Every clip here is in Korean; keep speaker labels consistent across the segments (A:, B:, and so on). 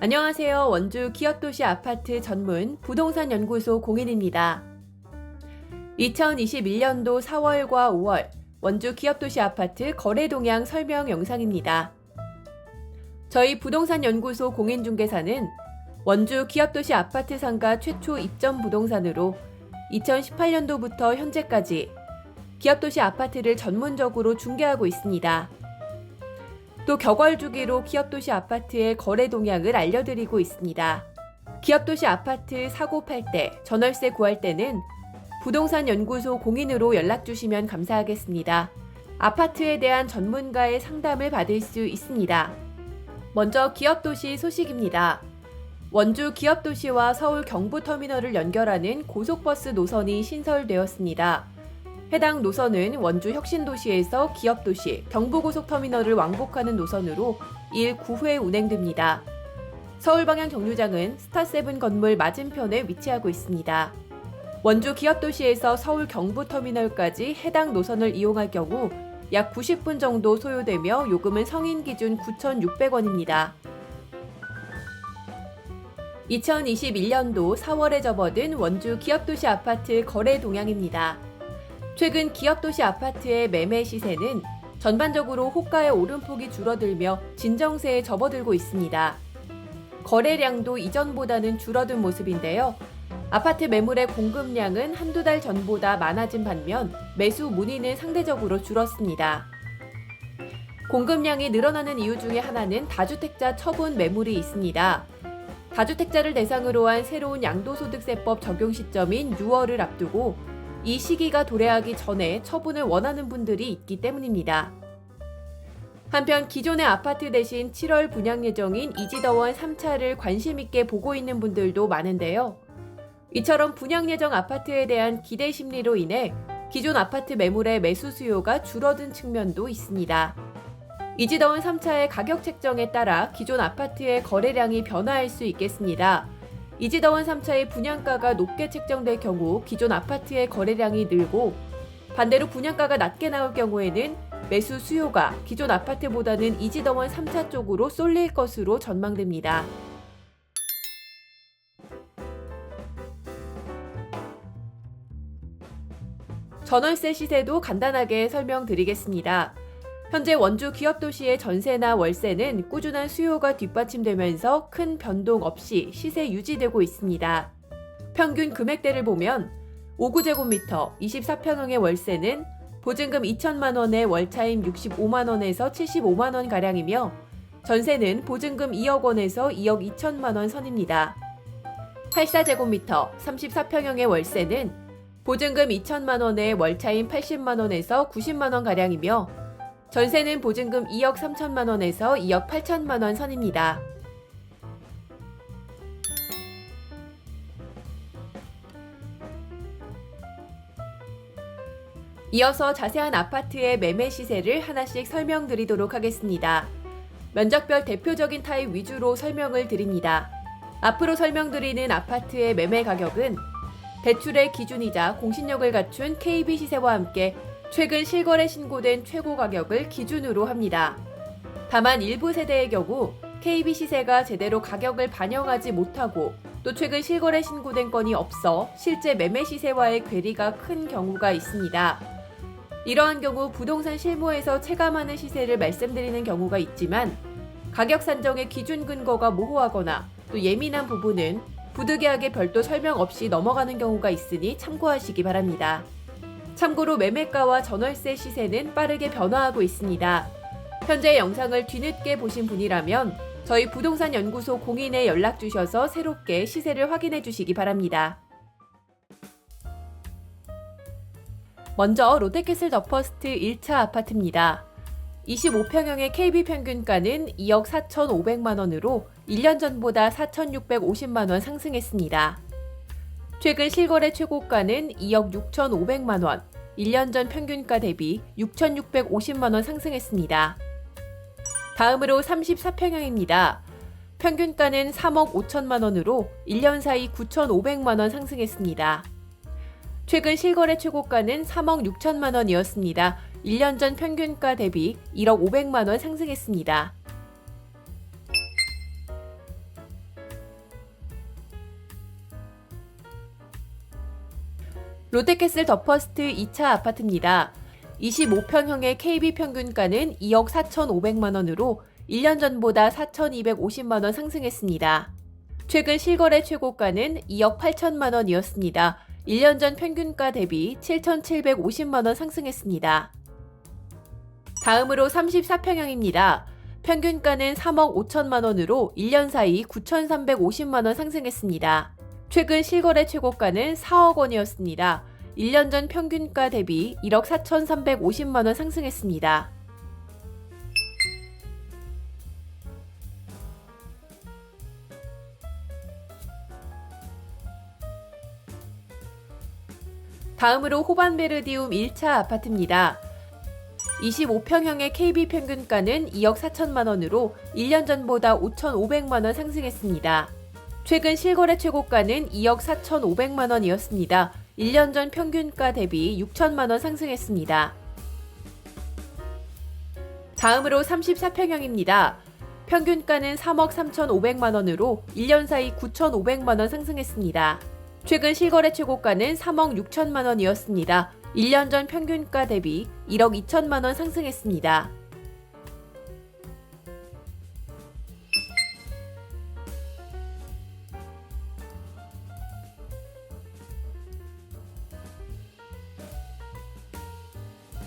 A: 안녕하세요. 원주 기업도시 아파트 전문 부동산 연구소 공인입니다. 2021년도 4월과 5월 원주 기업도시 아파트 거래 동향 설명 영상입니다. 저희 부동산 연구소 공인중개사는 원주 기업도시 아파트 상가 최초 입점 부동산으로 2018년도부터 현재까지 기업도시 아파트를 전문적으로 중개하고 있습니다. 또 격월 주기로 기업도시 아파트의 거래 동향을 알려드리고 있습니다. 기업도시 아파트 사고 팔 때, 전월세 구할 때는 부동산 연구소 공인으로 연락 주시면 감사하겠습니다. 아파트에 대한 전문가의 상담을 받을 수 있습니다. 먼저 기업도시 소식입니다. 원주 기업도시와 서울 경부터미널을 연결하는 고속버스 노선이 신설되었습니다. 해당 노선은 원주 혁신도시에서 기업도시, 경부고속터미널을 왕복하는 노선으로 일 9회 운행됩니다. 서울 방향 정류장은 스타세븐 건물 맞은편에 위치하고 있습니다. 원주 기업도시에서 서울 경부터미널까지 해당 노선을 이용할 경우 약 90분 정도 소요되며 요금은 성인 기준 9,600원입니다. 2021년도 4월에 접어든 원주 기업도시 아파트 거래 동향입니다. 최근 기업도시 아파트의 매매 시세는 전반적으로 호가의 오름폭이 줄어들며 진정세에 접어들고 있습니다. 거래량도 이전보다는 줄어든 모습인데요. 아파트 매물의 공급량은 한두 달 전보다 많아진 반면 매수 문의는 상대적으로 줄었습니다. 공급량이 늘어나는 이유 중에 하나는 다주택자 처분 매물이 있습니다. 다주택자를 대상으로 한 새로운 양도소득세법 적용 시점인 6월을 앞두고 이 시기가 도래하기 전에 처분을 원하는 분들이 있기 때문입니다. 한편 기존의 아파트 대신 7월 분양 예정인 이지더원 3차를 관심있게 보고 있는 분들도 많은데요. 이처럼 분양 예정 아파트에 대한 기대 심리로 인해 기존 아파트 매물의 매수 수요가 줄어든 측면도 있습니다. 이지더원 3차의 가격 책정에 따라 기존 아파트의 거래량이 변화할 수 있겠습니다. 이지더원 3차의 분양가가 높게 책정될 경우 기존 아파트의 거래량이 늘고 반대로 분양가가 낮게 나올 경우에는 매수 수요가 기존 아파트보다는 이지더원 3차 쪽으로 쏠릴 것으로 전망됩니다. 전월세 시세도 간단하게 설명드리겠습니다. 현재 원주 기업 도시의 전세나 월세는 꾸준한 수요가 뒷받침되면서 큰 변동 없이 시세 유지되고 있습니다. 평균 금액대를 보면 5구제곱미터 24평형의 월세는 보증금 2천만 원에 월차임 65만 원에서 75만 원 가량이며 전세는 보증금 2억 원에서 2억 2천만 원 선입니다. 84제곱미터 34평형의 월세는 보증금 2천만 원에 월차임 80만 원에서 90만 원 가량이며 전세는 보증금 2억 3천만 원에서 2억 8천만 원 선입니다. 이어서 자세한 아파트의 매매 시세를 하나씩 설명드리도록 하겠습니다. 면적별 대표적인 타입 위주로 설명을 드립니다. 앞으로 설명드리는 아파트의 매매 가격은 대출의 기준이자 공신력을 갖춘 KB 시세와 함께 최근 실거래 신고된 최고 가격을 기준으로 합니다. 다만 일부 세대의 경우 KB 시세가 제대로 가격을 반영하지 못하고 또 최근 실거래 신고된 건이 없어 실제 매매 시세와의 괴리가 큰 경우가 있습니다. 이러한 경우 부동산 실무에서 체감하는 시세를 말씀드리는 경우가 있지만 가격 산정의 기준 근거가 모호하거나 또 예민한 부분은 부득이하게 별도 설명 없이 넘어가는 경우가 있으니 참고하시기 바랍니다. 참고로 매매가와 전월세 시세는 빠르게 변화하고 있습니다. 현재 영상을 뒤늦게 보신 분이라면 저희 부동산 연구소 공인에 연락 주셔서 새롭게 시세를 확인해 주시기 바랍니다. 먼저 롯데캐슬 더 퍼스트 1차 아파트입니다. 25평형의 KB 평균가는 2억 4,500만 원으로 1년 전보다 4,650만 원 상승했습니다. 최근 실거래 최고가는 2억 6,500만 원, 1년 전 평균가 대비 6,650만 원 상승했습니다. 다음으로 34평형입니다. 평균가는 3억 5천만 원으로 1년 사이 9,500만 원 상승했습니다. 최근 실거래 최고가는 3억 6천만 원이었습니다. 1년 전 평균가 대비 1억 500만 원 상승했습니다. 롯데캐슬 더퍼스트 2차 아파트입니다. 25평형의 KB 평균가는 2억 4,500만 원으로 1년 전보다 4,250만 원 상승했습니다. 최근 실거래 최고가는 2억 8천만 원이었습니다. 1년 전 평균가 대비 7,750만 원 상승했습니다. 다음으로 34평형입니다. 평균가는 3억 5천만 원으로 1년 사이 9,350만 원 상승했습니다. 최근 실거래 최고가는 4억 원이었습니다. 1년 전 평균가 대비 1억 4,350만 원 상승했습니다. 다음으로 호반베르디움 1차 아파트입니다. 25평형의 KB 평균가는 2억 4천만 원으로 1년 전보다 5,500만 원 상승했습니다. 최근 실거래 최고가는 2억 4,500만 원이었습니다. 1년 전 평균가 대비 6천만 원 상승했습니다. 다음으로 34평형입니다. 평균가는 3억 3,500만 원으로 1년 사이 9,500만 원 상승했습니다. 최근 실거래 최고가는 3억 6천만 원이었습니다. 1년 전 평균가 대비 1억 2천만 원 상승했습니다.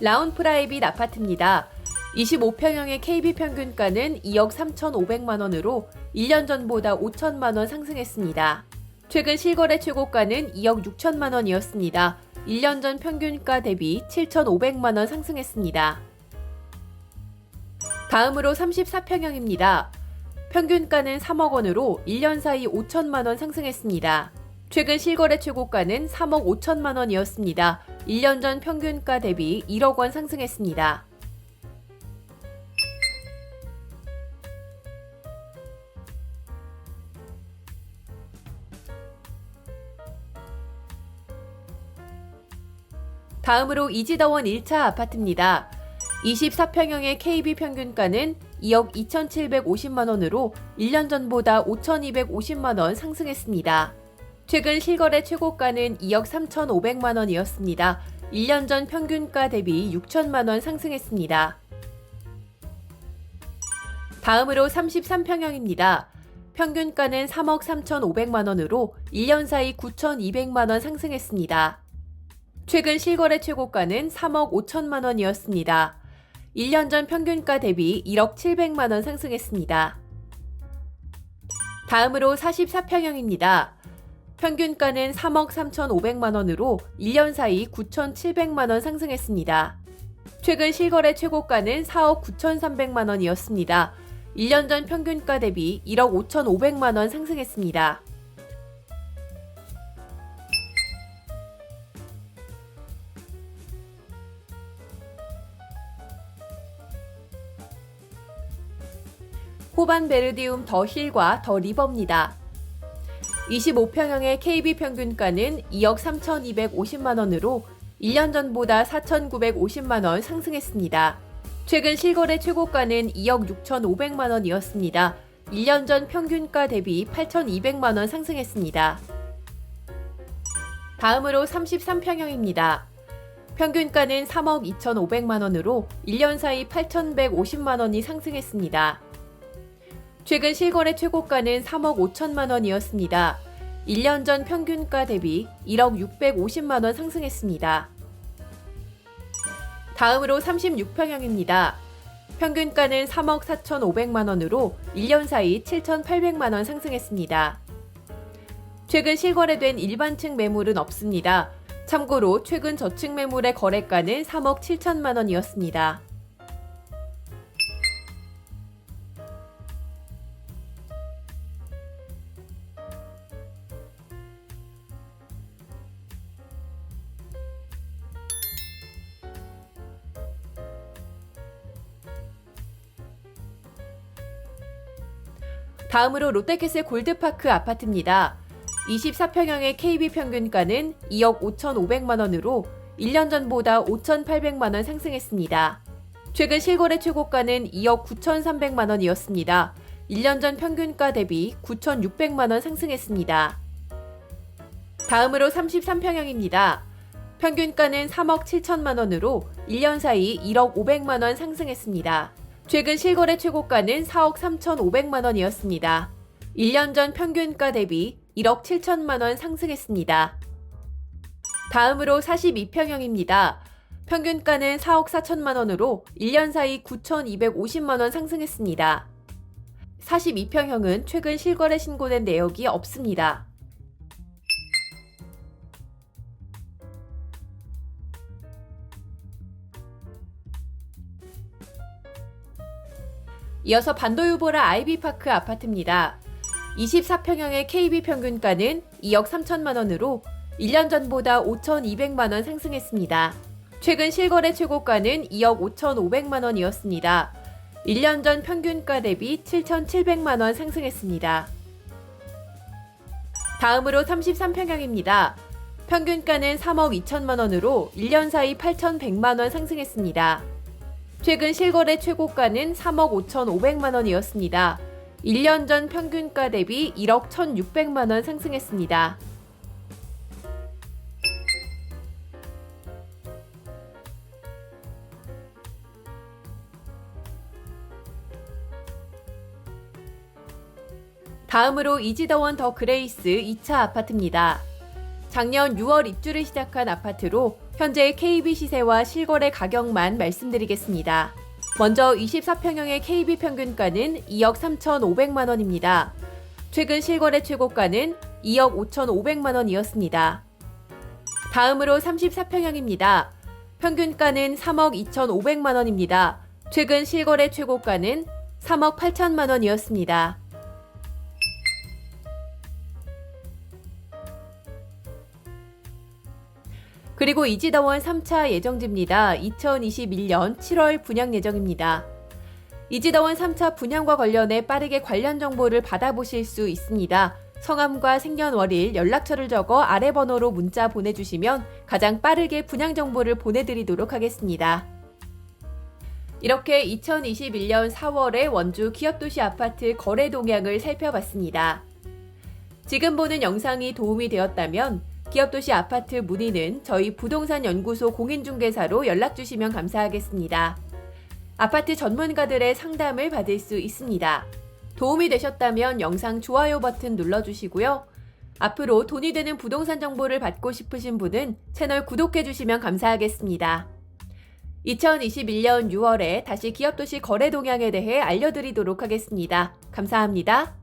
A: 라운 프라이빗 아파트입니다. 25평형의 KB 평균가는 2억 3,500만 원으로 1년 전보다 5천만 원 상승했습니다. 최근 실거래 최고가는 2억 6천만 원이었습니다. 1년 전 평균가 대비 7,500만 원 상승했습니다. 다음으로 34평형입니다. 평균가는 3억 원으로 1년 사이 5천만 원 상승했습니다. 최근 실거래 최고가는 3억 5천만 원이었습니다. 1년 전 평균가 대비 1억 원 상승했습니다. 다음으로 이지더원 1차 아파트입니다. 24평형의 KB 평균가는 2억 2,750만 원으로 1년 전보다 5,250만 원 상승했습니다. 최근 실거래 최고가는 2억 3,500만 원이었습니다. 1년 전 평균가 대비 6천만 원 상승했습니다. 다음으로 33평형입니다. 평균가는 3억 3,500만 원으로 1년 사이 9,200만 원 상승했습니다. 최근 실거래 최고가는 3억 5천만 원이었습니다. 1년 전 평균가 대비 1억 700만 원 상승했습니다. 다음으로 44평형입니다. 평균가는 3억 3,500만 원으로 1년 사이 9,700만 원 상승했습니다. 최근 실거래 최고가는 4억 9,300만 원이었습니다. 1년 전 평균가 대비 1억 5,500만 원 상승했습니다. 호반 베르디움 더 힐과 더 리버입니다. 25평형의 KB 평균가는 2억 3,250만 원으로 1년 전보다 4,950만 원 상승했습니다. 최근 실거래 최고가는 2억 6,500만 원이었습니다. 1년 전 평균가 대비 8,200만 원 상승했습니다. 다음으로 33평형입니다. 평균가는 3억 2,500만 원으로 1년 사이 8,150만 원이 상승했습니다. 최근 실거래 최고가는 3억 5천만 원이었습니다. 1년 전 평균가 대비 1억 650만 원 상승했습니다. 다음으로 36평형입니다. 평균가는 3억 4,500만 원으로 1년 사이 7,800만 원 상승했습니다. 최근 실거래된 일반층 매물은 없습니다. 참고로 최근 저층 매물의 거래가는 3억 7천만 원이었습니다. 다음으로 롯데캐슬 골드파크 아파트입니다. 24평형의 KB 평균가는 2억 5,500만 원으로 1년 전보다 5,800만 원 상승했습니다. 최근 실거래 최고가는 2억 9,300만 원이었습니다. 1년 전 평균가 대비 9,600만 원 상승했습니다. 다음으로 33평형입니다. 평균가는 3억 7천만 원으로 1년 사이 1억 500만 원 상승했습니다. 최근 실거래 최고가는 4억 3,500만 원이었습니다. 1년 전 평균가 대비 1억 7천만 원 상승했습니다. 다음으로 42평형입니다. 평균가는 4억 4천만 원으로 1년 사이 9,250만 원 상승했습니다. 42평형은 최근 실거래 신고된 내역이 없습니다. 이어서 반도유보라 아이비파크 아파트입니다. 24평형의 KB 평균가는 2억 3천만 원으로 1년 전보다 5,200만 원 상승했습니다. 최근 실거래 최고가는 2억 5,500만 원이었습니다. 1년 전 평균가 대비 7,700만 원 상승했습니다. 다음으로 33평형입니다. 평균가는 3억 2천만 원으로 1년 사이 8,100만 원 상승했습니다. 최근 실거래 최고가는 3억 5,500만 원이었습니다. 1년 전 평균가 대비 1억 1,600만 원 상승했습니다. 다음으로 이지더원 더 그레이스 2차 아파트입니다. 작년 6월 입주를 시작한 아파트로 현재 KB 시세와 실거래 가격만 말씀드리겠습니다. 먼저 24평형의 KB 평균가는 2억 3,500만 원입니다. 최근 실거래 최고가는 2억 5,500만 원이었습니다. 다음으로 34평형입니다. 평균가는 3억 2,500만 원입니다. 최근 실거래 최고가는 3억 8천만 원이었습니다. 그리고 이지더원 3차 예정지입니다. 2021년 7월 분양 예정입니다. 이지더원 3차 분양과 관련해 빠르게 관련 정보를 받아보실 수 있습니다. 성함과 생년월일, 연락처를 적어 아래 번호로 문자 보내주시면 가장 빠르게 분양 정보를 보내드리도록 하겠습니다. 이렇게 2021년 4월에 원주 기업도시 아파트 거래 동향을 살펴봤습니다. 지금 보는 영상이 도움이 되었다면 기업도시 아파트 문의는 저희 부동산 연구소 공인중개사로 연락 주시면 감사하겠습니다. 아파트 전문가들의 상담을 받을 수 있습니다. 도움이 되셨다면 영상 좋아요 버튼 눌러주시고요. 앞으로 돈이 되는 부동산 정보를 받고 싶으신 분은 채널 구독해 주시면 감사하겠습니다. 2021년 6월에 다시 기업도시 거래 동향에 대해 알려드리도록 하겠습니다. 감사합니다.